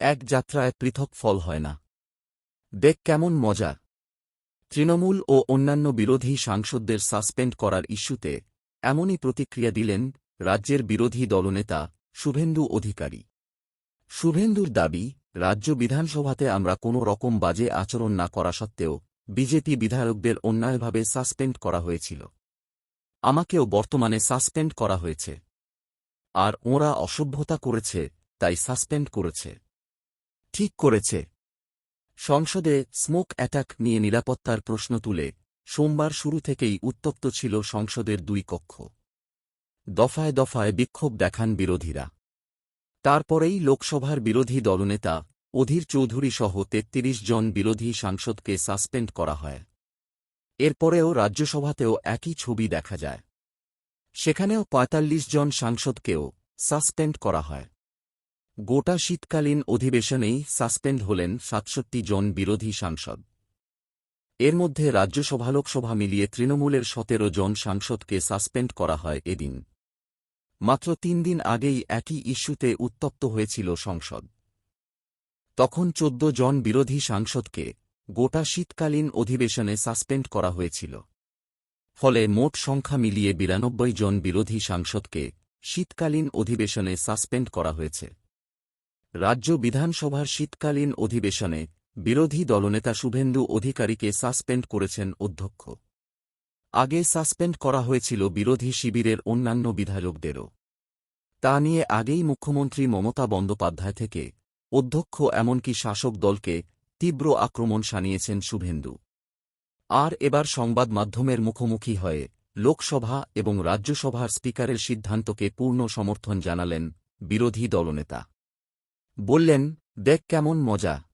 এক যাত্রায় পৃথক ফল হয় না। দেখ কেমন মজা। তৃণমূল ও অন্যান্য বিরোধী সাংসদদের সাসপেন্ড করার ইস্যুতে এমনই প্রতিক্রিয়া দিলেন রাজ্যের বিরোধী দলনেতা শুভেন্দু অধিকারী। শুভেন্দুর দাবি, রাজ্য বিধানসভাতে আমরা কোনো রকম বাজে আচরণ না করা সত্ত্বেও বিজেপি বিধায়কদের অন্যায়ভাবে সাসপেন্ড করা হয়েছিল। আমাকেও বর্তমানে সাসপেন্ড করা হয়েছে। আর ওঁরা অসভ্যতা করেছে, তাই সাসপেন্ড করেছে। ঠিক করেছে। সংসদে স্মোক অ্যাটাক নিয়ে নিরাপত্তার প্রশ্ন তুলে সোমবার শুরু থেকেই উত্তপ্ত ছিল সংসদের দুই কক্ষ। দফায় দফায় বিক্ষোভ দেখান বিরোধীরা। তারপরেই লোকসভার বিরোধী দলনেতা অধীর চৌধুরী সহ তেত্রিশ জন বিরোধী সাংসদকে সাসপেন্ড করা হয়। এরপরেও রাজ্যসভাতেও একই ছবি দেখা যায়। সেখানেও পঁয়তাল্লিশ জন সাংসদকেও সাসপেন্ড করা হয়। গোটা শীতকালীন অধিবেশনেই সাসপেন্ড হলেন সাতষট্টি জন বিরোধী সাংসদ। এর মধ্যে রাজ্যসভা, লোকসভা মিলিয়ে তৃণমূলের সতেরো জন সাংসদকে সাসপেন্ড করা হয় এদিন। মাত্র তিন দিন আগেই একই ইস্যুতে উত্তপ্ত হয়েছিল সংসদ। তখন চোদ্দ জন বিরোধী সাংসদকে গোটা শীতকালীন অধিবেশনে সাসপেন্ড করা হয়েছিল। ফলে মোট সংখ্যা মিলিয়ে বিরানব্বই জন বিরোধী সাংসদকে শীতকালীন অধিবেশনে সাসপেন্ড করা হয়েছে। রাজ্য বিধানসভার শীতকালীন অধিবেশনে বিরোধী দলনেতা শুভেন্দু অধিকারীকে সাসপেন্ড করেছেন অধ্যক্ষ। আগে সাসপেন্ড করা হয়েছিল বিরোধী শিবিরের অন্যান্য বিধায়কদেরও। তা নিয়ে আগেই মুখ্যমন্ত্রী মমতা বন্দ্যোপাধ্যায় থেকে অধ্যক্ষ এমনকি শাসক দলকে তীব্র আক্রমণ শানিয়েছেন শুভেন্দু। আর এবার সংবাদ মাধ্যমের মুখোমুখি হয়ে লোকসভা এবং রাজ্যসভার স্পিকারের সিদ্ধান্তকে পূর্ণ সমর্থন জানালেন বিরোধী দলনেতা। বললেন দেখ কেমন মজা।